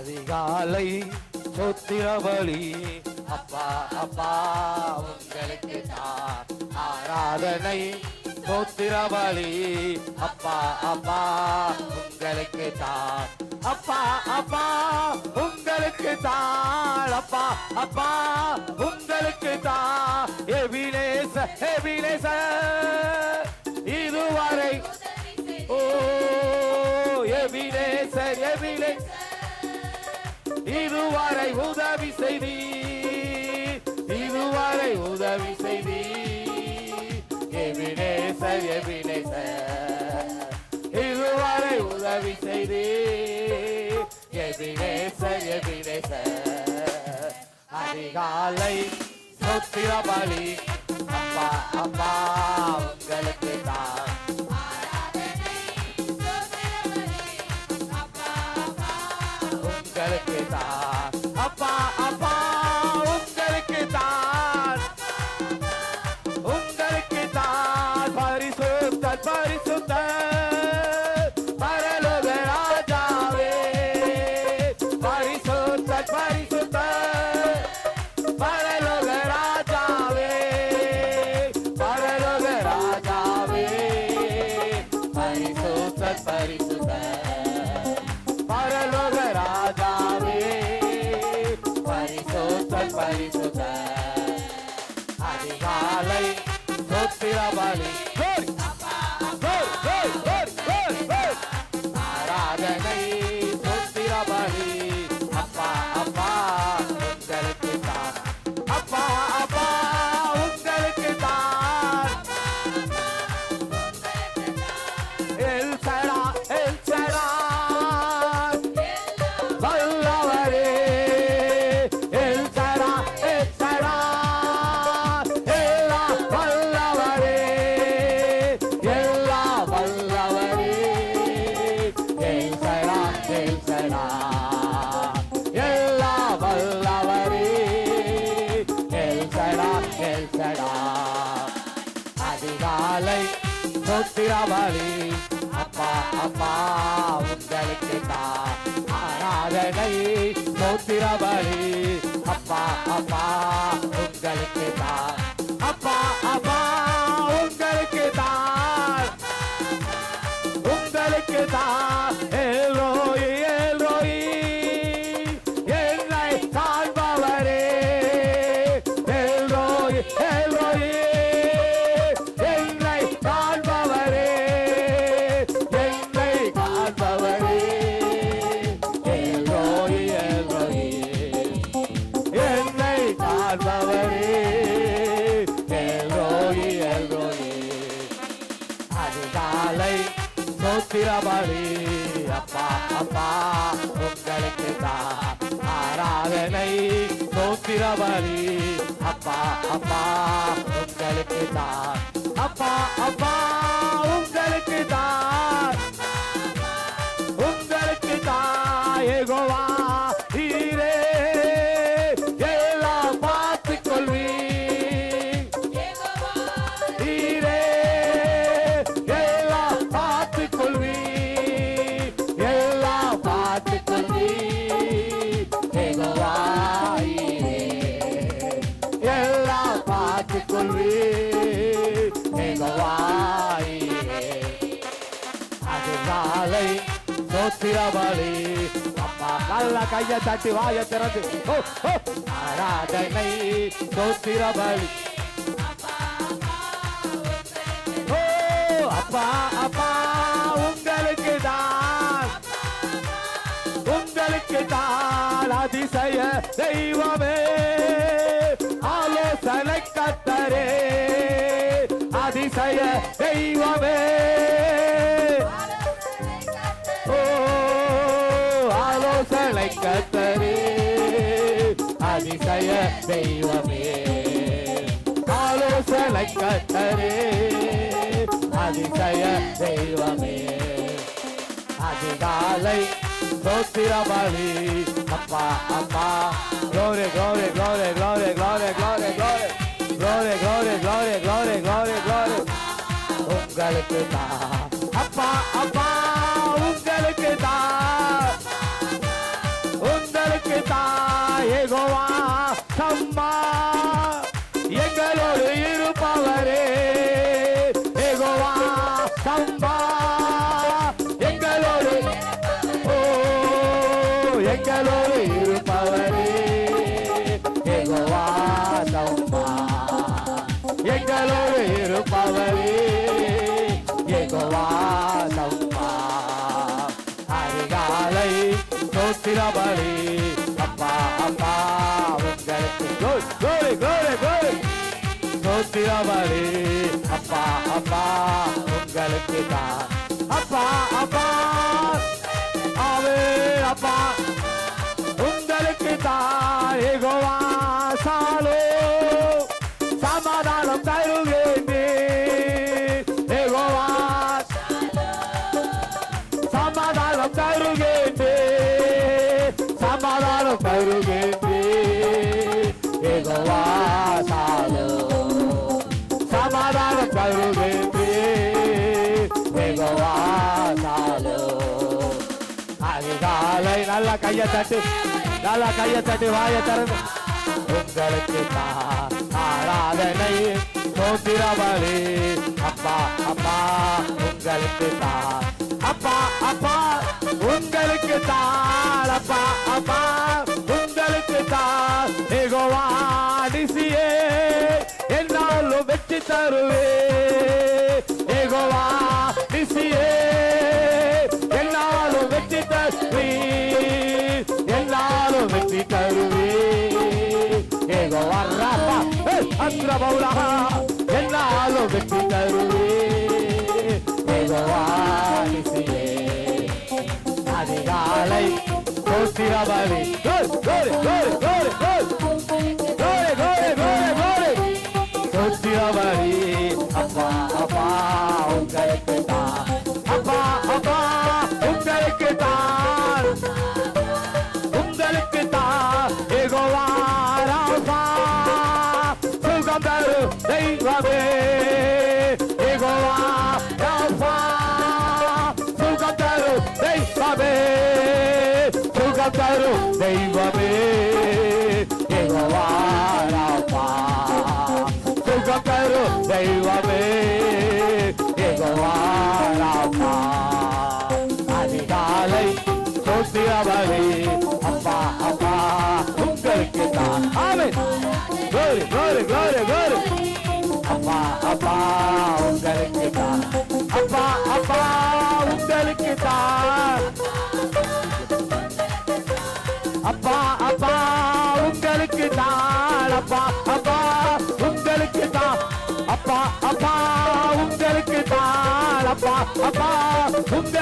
அதிகாலை சொத்திரபலி அப்பா அப்பா உங்களுக்கு தான் ஆராதனை. சொத்திரபலி அப்பா அப்பா உங்களுக்கு தான் அப்பா அப்பா உங்களுக்கு தான் அப்பா அப்பா உங்களுக்கு தான் எவிலேச எவிலேச இதுவரை ஓ எவிலேசர் எபினேசர். இதுவரை உதவி செய்தி இதுவரை உதவி செய்தி. எபினேசர் எபினேசர் இதுவரை உதவி செய்தி. எபினேசர் எபினேசர் அதிகாலை சொத்திர பலி அப்பா அப்பா உங்களுக்கு தான். காலை நோத்திரவாளி சொத்திரபலி அப்பா அப்பா உங்களுக்கு தான் ஆராதனை மோத்திரபலி அப்பா அப்பா உங்களுக்கு தான் அப்பா அப்பா உங்களுக்கு தான் உங்களுக்கு தான் சோத்திரபலி அப்பா அப்பா உங்களுக்கு தான் ஆராதனை சோத்திரபலி அப்பா அப்பா உங்களுக்கு தான் அப்பா அப்பா உங்களுக்கு சொல்வே எங்க வாயிலே அது நாளை சோத்திரவழி அப்பா கல்ல கைய தட்டி வாய திறந்து. ஆராதனை சோத்திரவழி அப்பா அப்பா உங்களுக்கு தான். உங்களுக்கு தான் அதிசய தெய்வமே. ஆலோசனை கத்தரே. அதிசய தெய்வமே. ஓ ஆலோசனை கத்தரே. அதிசய தெய்வமே. ஆலோசனை கத்தரே. அதிசய தெய்வமே. அதிகாலை ಸ್ತೋತ್ರ ಬಾಳಿ ಅಪ್ಪ ಅಪ್ಪ ಗ್ಲೋರೆ ಗ್ಲೋರೆ ಗ್ಲೋರೆ ಗ್ಲೋರೆ ಗ್ಲೋರೆ ಗ್ಲೋರೆ ಗ್ಲೋರೆ glory, glory, glory, glory, glory, glory. உங்களுக்கு தான் எங்களோடு இருப்பவரே. யெகோவா எங்களோடு இருப்பவரே. யெகோவா சம்பா அதிகாலை சோத்திரபலி அப்பா அப்பா உங்களுக்கு glory அப்பா அப்பா உங்களுக்கு தான். அப்பா அப்பா. ஆவே அப்பா. யெகோவா சாலோ சமாதானம் தருவேனே யெகோவா சாலோ அதிகாலை நல்ல கையை தட்டு நல்ல கையை தட்டு வாயை திறந்து உங்களுக்கு தான் ஆராதனை சோத்திரபலி அப்பா அப்பா உங்களுக்கு தான் அப்பா அப்பா உங்களுக்கு தான் அப்பா அப்பா உங்களுக்கு தான் என்னாலும் தருவே. ஏகோவா நிசியே என்னாலும் வெற்றி தருவி என்னாலும் வெற்றி தருவே ஏகோவா ராபா அஸ்ர பௌலா எல்லாரும் வெற்றி தருவே ஏகோவா நிசியே அதிகாலை சோத்திரபலி கோரி கோரி saber igualar Alfa Tu cantaro nem saber Tu cantaro nem saber igualar Alfa Tu cantaro nem saber igualar Alfa Adigalei Tosi abali Alfa Alfa Um carqueta tá. Amém. Glória, glória, glória, glória. அப்பா உங்களுக்கு தான். அப்பா அப்பா உங்களுக்கு தான். அப்பா அப்பா உங்களுக்கு தான். அப்பா அப்பா உங்களுக்கு தான். அப்பா அப்பா உங்களுக்கு தான். அப்பா அப்பா உங்களுக்கு